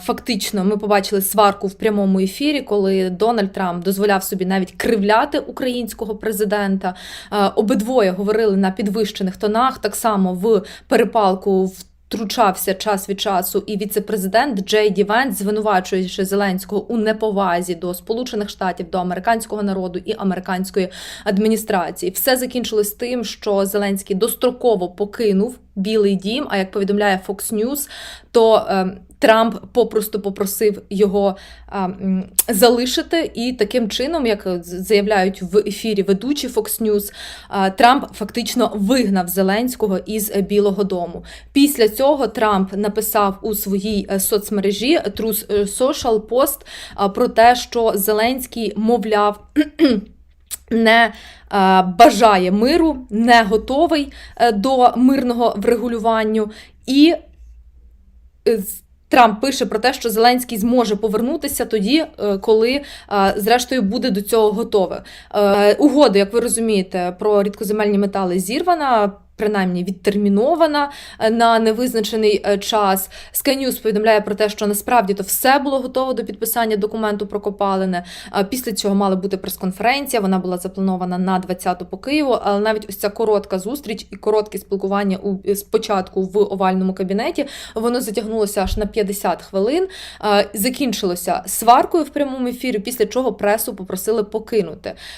Фактично, ми побачили сварку в прямому ефірі, коли Дональд Трамп дозволяв собі навіть кривляти українського президента. Е, Обидвоє говорили на підвищених тонах, так само в перепалку втручався час від часу і віце-президент Джей Ді Венс, звинувачуючи Зеленського у неповазі до Сполучених Штатів, до американського народу і американської адміністрації. Все закінчилось тим, що Зеленський достроково покинув Білий Дім. А як повідомляє Fox News, то е, Трамп попросту попросив його м, залишити, і таким чином, як заявляють в ефірі ведучі Fox News, е, Трамп фактично вигнав Зеленського із Білого Дому. Після цього Трамп написав у своїй е, соцмережі Truth Social пост про те, що Зеленський, мовляв, не бажає миру, не готовий е, до мирного врегулювання. І е, Трамп пише про те, що Зеленський зможе повернутися тоді, е, коли е, зрештою буде до цього готове. Е, Угода, як ви розумієте, про рідкоземельні метали зірвана. Принаймні відтермінована е, на невизначений е, час. News повідомляє про те, що насправді то все було готово до підписання документу про копалини. Е, Після цього мала бути прес-конференція. Вона була запланована на 20-ту по Києву. Але навіть ось ця коротка зустріч і коротке спілкування у спочатку в овальному кабінеті воно затягнулося аж на 50 хвилин. Закінчилося сваркою в прямому ефірі, після чого пресу попросили покинути.